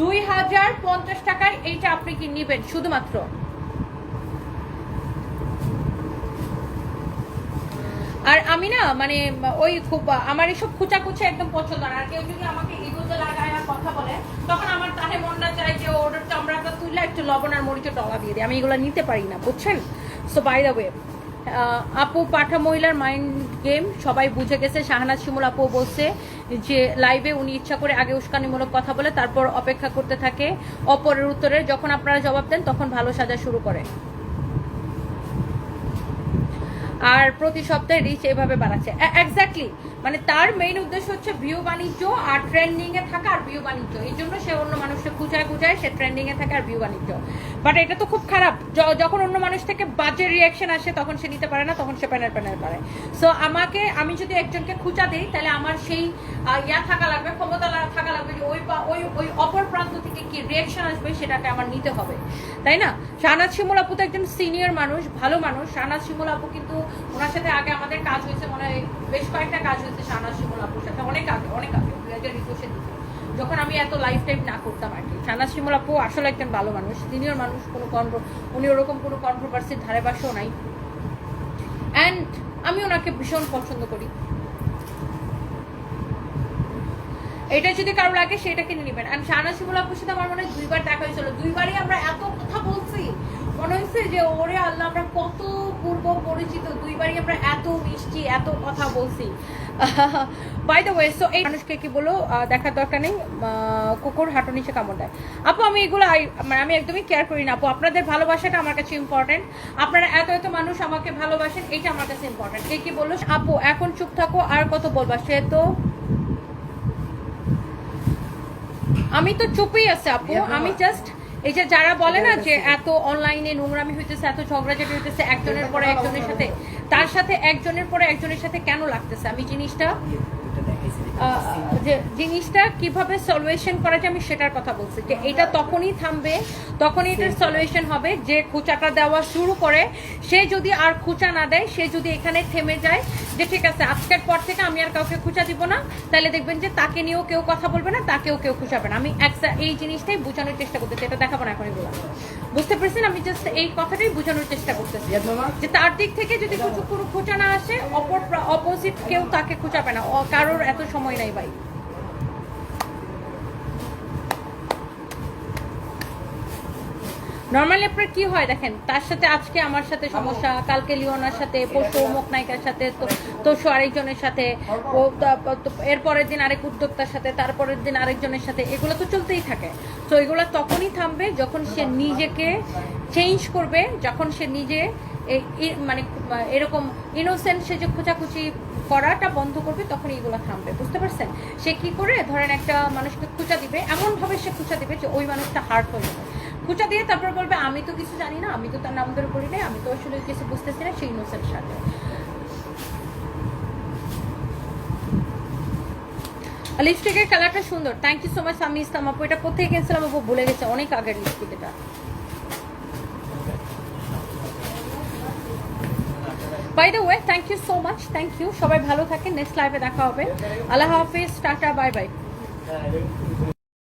দুই হাজার পঞ্চাশ টাকার এইটা আপনি কি নেবেন শুধুমাত্র? আর আমি না মানে ওই খুব, আমার এসব খুচা খুচা একদম পছন্দ না। আর কেউ যদি আমাকে ইগোতে লাগায় আর কথা বলে, তখন আমার তাহে মনটা চায় যে ওর চামড়াটা তুললে একটু লবণ আর মরিচের ডলা দিয়ে দিই। আমি এগুলো নিতে পারি না, বুঝছেন? সো বাই দ্য ওয়ে আপু পাঠা মহিলার মাইন্ড গেম সবাই বুঝে গেছে, শাহনাজ শিমুল আপু বলছে যে লাইভে উনি ইচ্ছা করে আগে উস্কানিমূলক কথা বলে, তারপর অপেক্ষা করতে থাকে। অপরের উত্তরে যখন আপনারা জবাব দেন, তখন ভালো সাজা শুরু করে। আর প্রতি সপ্তাহে রিচ এভাবে বাড়াচ্ছে। এক্স্যাক্টলি মানে তার মেইন উদ্দেশ্য হচ্ছে ভিউ বাণিজ্য আর ট্রেন্ডিং এ থাকা আর ভিউ বাণিজ্য। এই জন্য সে অন্য মানুষকে খুঁজায় খুঁজায় সে ট্রেন্ডিং এ থাকে আর ভিউ বাণিজ্য। বাট এটা তো খুব খারাপ। যখন অন্য মানুষ থেকে বাজে রিয়াকশন আসে, তখন সে নিতে পারে না, তখন সে প্যানের প্যানের পারে। সো আমাকে, আমি যদি একজনকে খুঁজা দিই, তাহলে আমার সেই ইয়া থাকা লাগবে, ক্ষমতা থাকা লাগবে যে ওই ওই ওই অপর প্রান্ত থেকে কি রিয়াকশন আসবে সেটাকে আমার নিতে হবে। তাই না? শাহনাজ শিমুল আপু তো একজন সিনিয়র মানুষ, ভালো মানুষ। শাহনাজ শিমুল আপু কিন্তু ওনার সাথে আগে আমাদের কাজ হয়েছে মনে হয় বেশ কয়েকটা কাজ হয়েছে শাহনাজ শিমুল আপুর সাথে, অনেক আগে অনেক আগে দুই হাজার একুশের দিকে। যখন আমি এত লাইফ টাইম না করতাম আর কি। শাহনাজ শিমুল আপু আসলে একজন ভালো মানুষ সিনিয়র মানুষ, কোনো কন্ট্রো উনি ওরকম কোনো কন্ট্রোভার্সির ধারে পাশেও নাই। অ্যান্ড আমি ওনাকে ভীষণ পছন্দ করি। এটা যদি কারও লাগে সেটা কিনে নেবেন। আমি শাহনাজ শিমুল আপুর সাথে আমার মনে হয় দুইবার দেখা হয়েছিল। দুইবারই আমরা এত মনে হয়েছে যে ওরে আল্লাহ আমরা কত পূর্ব পরিচিত দুইবারই আমরা এত মিষ্টি এত কথা বলছি। বাই দ্য ওয়ে সো এই মানুষকে কি বলো দেখার দরকার নেই কুকুর হাঁটু নিচে কামড় দেয়। আপু আমি এগুলো মানে আমি একদমই কেয়ার করি না আপু। আপনাদের ভালোবাসাটা আমার কাছে ইম্পর্টেন্ট আপনারা এত এত মানুষ আমাকে ভালোবাসেন এটা আমার কাছে ইম্পর্টেন্ট কে কি বলল আপু এখন চুপ থাকো আর কত বলবা? সে তো আমি তো চুপই আছে আপু। আমি জাস্ট এই যে যারা বলে না যে এত অনলাইনে নোংরামি হইতেছে, এত ঝগড়াঝাটি হইতেছে একজনের পরে একজনের সাথে, তার সাথে একজনের পরে একজনের সাথে কেন লাগতেছে? আমি জিনিসটা যে জিনিসটা কীভাবে সলিউশন করা যায় আমি সেটার কথা বলছি। যে এটা তখনই থামবে তখনই এটার সলিউশন হবে যে খুচাটা দেওয়া শুরু করে সে যদি আর খুচা না দেয় সে যদি এখানে থেমে যায় যে ঠিক আছে আজকের পর থেকে আমি আর কাউকে খুচা দিব না তাহলে দেখবেন যে তাকে নিয়েও কেউ কথা বলবে না তাকেও কেউ খুচাবে না। আমি একটা- এই জিনিসটাই বোঝানোর চেষ্টা করতেছি এটা দেখাবো না এখন এগুলো। বুঝতে পেরেছেন? আমি জাস্ট এই কথাটাই বোঝানোর চেষ্টা করতেছি। যে তার দিক থেকে যদি কিছু কোনো খোঁচা না আসে অপর অপোজিট কেউ তাকে খুঁচাবে না। কারোর এত সময় নাই ভাই। নর্মালি আপনার কি হয় দেখেন তার সাথে আজকে আমার সাথে সমস্যা কালকে লিওনার সাথে পরশু অমুক নায়িকার সাথে তো তরশু আরেকজনের সাথে এরপরের দিন আরেক উদ্যোক্তার সাথে তারপরের দিন আরেকজনের সাথে এগুলো তো চলতেই থাকে। তো এগুলো তখনই থামবে যখন সে নিজেকে চেঞ্জ করবে যখন সে নিজে মানে এরকম ইনোসেন্ট সে যে খোঁচাখুচি করাটা বন্ধ করবে, তখন এইগুলো থামবে, বুঝতে পারছেন? সে কি করে, ধরেন একটা মানুষকে খুঁচা দিবে, এমনভাবে সে খুঁচা দিবে যে ওই মানুষটা হার্ট হয়ে যাবে। খুঁচা দিয়ে তারপর বলবে, আমি তো কিছু জানি না, আমি তো তার নাম ধরে করি নাই, আমি তো আসলে কিছু বুঝতেছি না সেই ইনোসেন্ট সাথে। লিপস্টিকের কালারটা সুন্দর। থ্যাংক ইউ সো মাচ আমি ইসলাম আপু। এটা কোথায় গেছিলাম আপু? ভুলে গেছে, অনেক আগের লিপস্টিক এটা। By the way thank you so much thank you সবাই ভালো থাকেন। নেক্সট লাইভে দেখা হবে। আল্লাহ হাফিজ। Tata, bye bye.